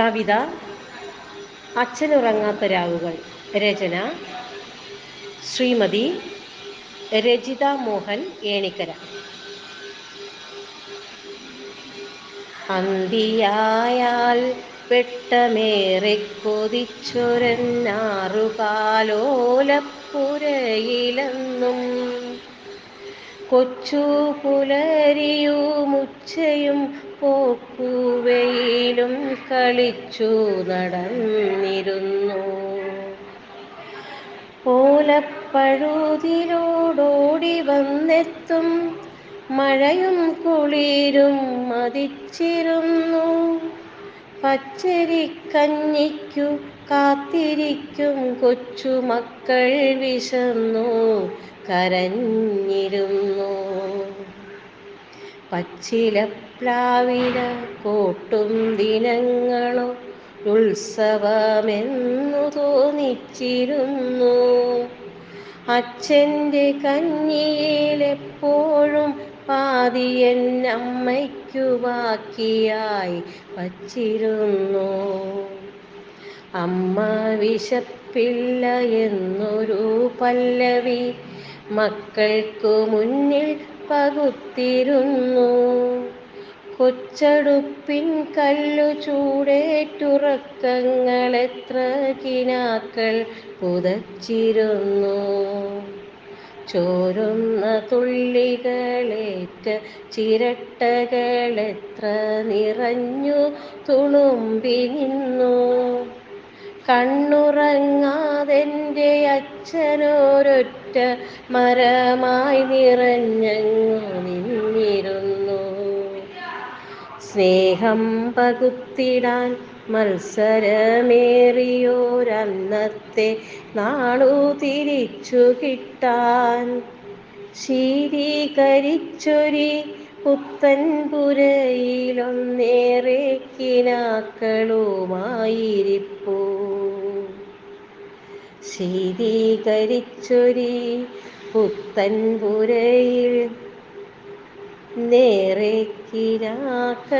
കവിത അച്ഛനുറങ്ങാത്ത രാവുകൾ രചന ശ്രീമതി രജിത മോഹൻ ഏണിക്കര. അന്തിയായാൽ പെട്ടമേറെ കൊതിച്ചൊരന്നാറുകാലോലപ്പുരയിലെന്നും കൊച്ചു പുലരിയുമുച്ചയും പോക്കുവയിലും കളിച്ചു നടന്നിരുന്നു. ഓലപ്പഴുതിലോടോടി വന്നെത്തും മഴയും കുളിരും മതിച്ചിരുന്നു. പച്ചരിക്കഞ്ഞിക്കു കാത്തിരിക്കും കൊച്ചുമക്കൾ വിശന്നു കരഞ്ഞിരുന്നു. പച്ചിലപ്ലാവില കോട്ടും ദിനങ്ങളോ ഉത്സവമെന്നു തോന്നിച്ചിരുന്നു. അച്ഛന്റെ കഞ്ഞിയിലെപ്പോഴും പാതിയൻ അമ്മയ്ക്കു ബാക്കിയായി വച്ചിരുന്നു. അമ്മ വിശപ്പില്ല എന്നൊരു പല്ലവി മക്കൾക്കു മുന്നിൽ പകുത്തിരുന്നു. കൊച്ചടുപ്പിൻ കല്ലു ചൂടേറ്റുറക്കങ്ങൾ എത്ര കിനാക്കൾ പുതച്ചിരുന്നു. ചോരുന്ന തുള്ളികളേറ്റ ചിരട്ടകൾ എത്ര നിറഞ്ഞു തുളുമ്പി നിന്നു. കണ്ണുറങ്ങാതെന്റെ അച്ഛനോരൊറ്റ മരമായി നിറഞ്ഞങ്ങു സ്നേഹം പകുത്തിടാൻ മത്സരമേറിയോരന്നത്തെ നാളു തിരിച്ചു കിട്ടാൻ. ശീരീകരിച്ചൊരി പുത്തൻ പുരയിലൊന്നേറെ കിനാക്കളുമായിരിപ്പൂ ശീരീകരിച്ചൊരി പുത്തൻ പുരയിൽ നേരെ കിനാക്കളുമായിരിപ്പൂ